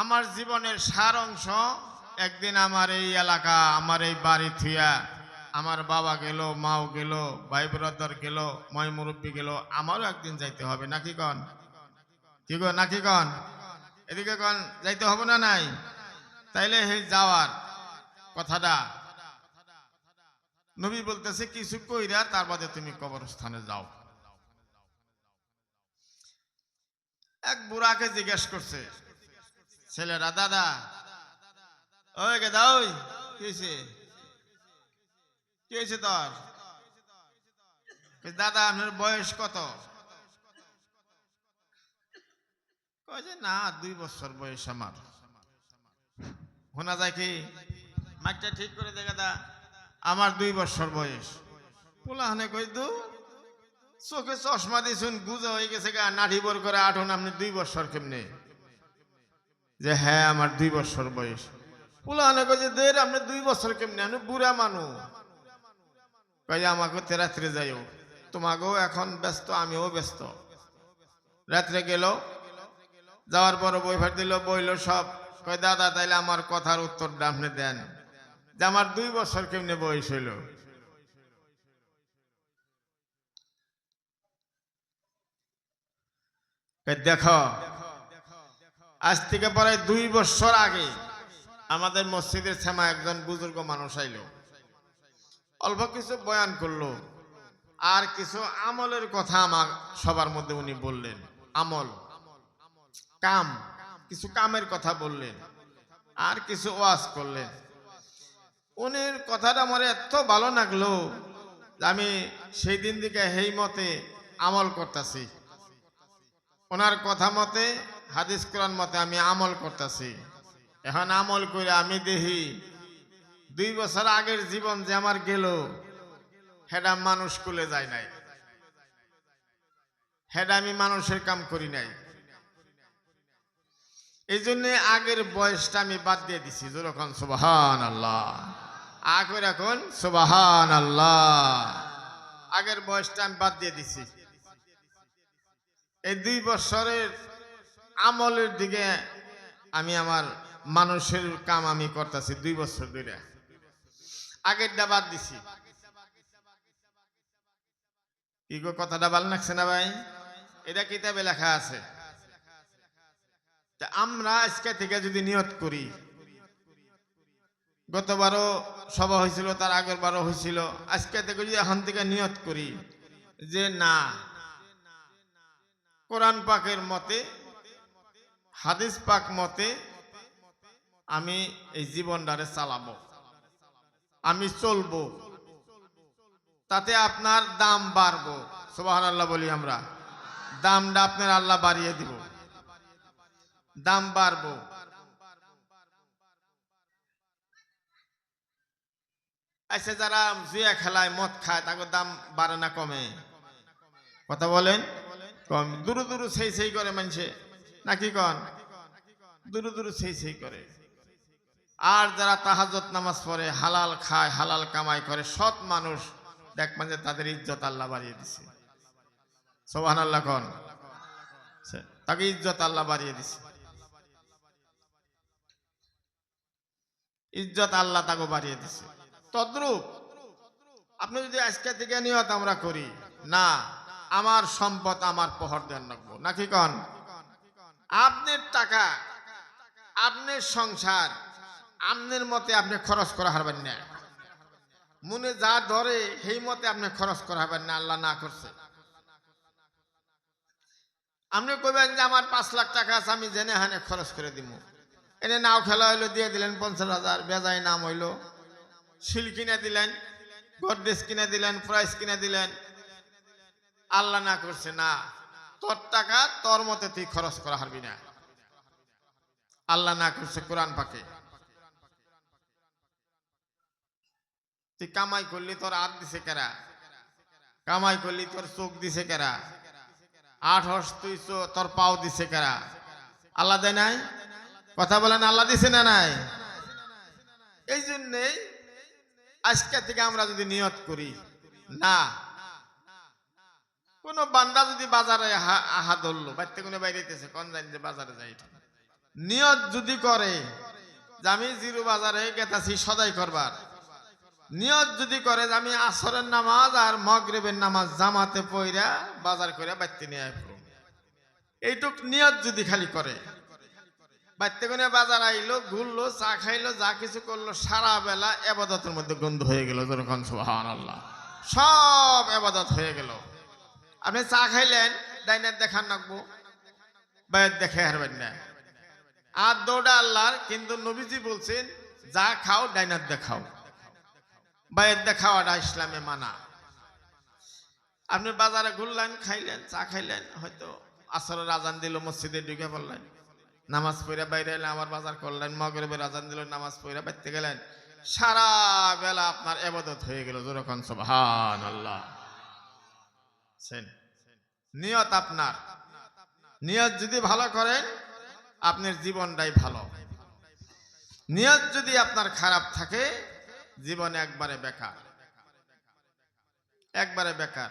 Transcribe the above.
আমার জীবনের সার অংশ। একদিন আমার এই এলাকা, আমার এই বাড়ি থুয়া আমার বাবা গেল, মাও গেল, ভাই ব্রাদার গেল ময় মুরব্বী গেল, আমারও একদিন যাইতে হবে, নাকি কন? কি গো, নাকি কন? এদিকে কন, যাইতে হবে না নাই? তাইলে হে যাওয়ার কথাটা। নবী বলতেছে, কিছু কইরা তার বাদে তুমি কবরস্থানে যাও। এক বুড়াকে জিজ্ঞেস করছে ছেলেরা, দাদা। ওই গেদা ওই। কি হয়েছে? কি হয়েছে তোর? দাদা, আপনার বয়স কত? কয় না, দুই বছর বয়স আমার। শোনা যায় কি? মাইকটা ঠিক করে দে গেদা আমার দুই বছর বয়স। পোলাহানে কই দু? চোখে চশমা দিছুন, গুজা হয়ে গেছে গা নাঠি বর করে আঠুন আপনি দুই বছর কেমনে? যে হ্যাঁ আমার দুই বছর বয়স। পোলাহানে কই যে দের আপনি দুই বছর কেমনে? আমি বুড়া মানুষ। কই আমাকে রাত্রে যাইও। তোমাকেও এখন ব্যস্ত আমিও ব্যস্ত। রাত্রে গেল। যাওয়ার পর বই ফাট দিল বইল সব। কয় দাদা তাইলে আমার কথার উত্তরটা আপনি দেন। যে আমার দুই বছর কেমনে বয়স হইল? কয়, দেখো আজ থেকে প্রায় দুই বছর আগে আমাদের মসজিদের শ্যামা একজন বুজুর্গ মানুষ আইলো। অল্প কিছু বয়ান করল। আর কিছু আমলের কথা আমার সবার মধ্যে উনি বললেন। আমল। কাম। কিছু কামের কথা বললেন। আর কিছু ওয়াজ করলেন। উনির কথাটা আমার এত ভালো লাগল আমি সেই দিন থেকে সেই মতে আমল করতেছি। ওনার কথা মতে হাদিস কোরআন মতে আমি আমল করতেছি। এখন আমল করে আমি দেখি দুই বছর আগের জীবন যে আমার গেল, হেডা মানুষ কুলে যায় নাই। হেডা আমি মানুষের কাম করি নাই। এই জন্য আগের বয়সটা আমি বাদ দিয়ে দিছি। যেরকম সুবাহান আল্লাহ আগের এখন সুবাহান আল্লাহ আগের বয়সটা আমি বাদ দিয়ে দিছি। এই দুই বছরের আমলের দিকে আমি আমার মানুষের কাম আমি করতেছি দুই বছর ধরে আগেরটা বাদ দিছি। কি গো, কথাটা ভালো লাগছে না ভাই? এটা কিতাবে লেখা আছে। আমরা আজকে থেকে যদি নিয়ত করি, গতবারও সভা হয়েছিল তার আগের বারও হয়েছিল আজকে থেকে যদি এখন থেকে নিয়ত করি যে না, কোরআন পাকের মতে হাদিস পাক মতে আমি এই জীবনটারে চালাবো। আমি চলবো। তাতে আপনার দাম বাড়বো। সুবাহ আল্লাহ বলি আমরা। দামটা আপনার আল্লাহ বাড়িয়ে দিব। দাম বাড়বো। আচ্ছা যারা জুয়া খেলায় মদ খায় তাকে দাম বাড়ে না কমে? কথা বলেন? কম। দূর দূর সেই সেই করে মানছে নাকি কন? দূর দূর সেই সেই করে। আর যারা তাহাজত নামাজ পড়ে, হালাল খায়, হালাল কামাই করে, সৎ মানুষ, দেখবেন যে তাদের ইজ্জত আল্লাহ বাড়িয়ে দিছে। সোহান আল্লাহ কন তাকে ইজ্জত আল্লাহ বাড়িয়ে দিছে। ইজ্জত আল্লাহ তাকে বাড়িয়ে দিছে। তদ্রুপ, আপনি যদি আজকে থেকে নিয়ত আমরা করি, না, আমার সম্পদ আমার পহর দেন রাখব নাকি কন? আপনার টাকা, আপনার সংসার, আপনার মতে আপনি খরচ করা হারবেন না। মনে যা ধরে, সেই মতে আপনি খরচ করা হবেন না, আল্লাহ না করছে। আপনি কইবেন যে আমার পাঁচ লাখ টাকা আছে, আমি জেনে হানে খরচ করে দিব এনে নাও খেলা হইল, দিয়ে দিলেন পঞ্চাশ হাজার, বেজায় নাম হইল। শিল কিনে দিলেন, গডরেজ কিনে দিলেন, প্রাইস কিনে দিলেন। আল্লাহ না করছে, না। তোর টাকা তোর মতে তুই খরচ করা হারবি না। আল্লাহ না করছে কোরআন পাকে। তুই কামাই করলি তোর হাত দিছে কেরা? কামাই করলি তোর চোখ দিছে কেরা? আট হস তুই তোর পাও দিছে কেরা? আল্লাহ দেয় নাই? কথা বলেন, আল্লাহ দিছে না নাই? এই জন্যেই আজকে থেকে আমরা যদি নিয়ত করি, না কোন বান্দা যদি বাজারে আহা- ধরলো বাড়িতে কোনো বাইরেতেছে কোন জানি যে বাজারে যাই নিয়ত যদি করে যে আমি জিরু বাজারে গেতাছি, সদাই করবার। নিয়ত যদি করে যে আমি আসরের নামাজ আর মগরিবের নামাজ জামাতে পইরা বাজার করে বাইতে নিয়ে আসব এইটুক নিয়ত যদি খালি করে। বাইতে করে বাজার আইলো, ঘুরলো, চা খাইলো, যা কিছু করল সারা বেলা এবাদতের মধ্যে গন্ধ হয়ে গেল যখন সুহান আল্লাহ সব এবাদত হয়ে গেল। আপনি চা খাইলেন ডাইনার দেখান রাখব বাইর দেখে হারবেন না। আর দৌড়া আল্লাহর, কিন্তু নবীজি বলছেন, যা খাও ডাইনার দেখাও। বাইর দেখাওয়াটা ইসলামে মানা। আপনি বাজারে ঘুরলেন, খাইলেন, চা খাইলেন, হয়তো আসরের আজান দিল, মসজিদে ঢুকে পড়লেন। নামাজ পড়ে বাইরে এলেন, আবার বাজার করলেন মগরবের আজান দিল, নামাজ পড়ে বাইতে গেলেন। সারা বেলা আপনার এবাদত হয়ে গেল যেরকম সুবহান আল্লাহ সেন। নিয়ত আপনার। নিয়ত যদি ভালো করেন, আপনার জীবনটাই ভালো। নিয়ত যদি আপনার খারাপ থাকে, জীবন একবারে বেকার। একবারে বেকার।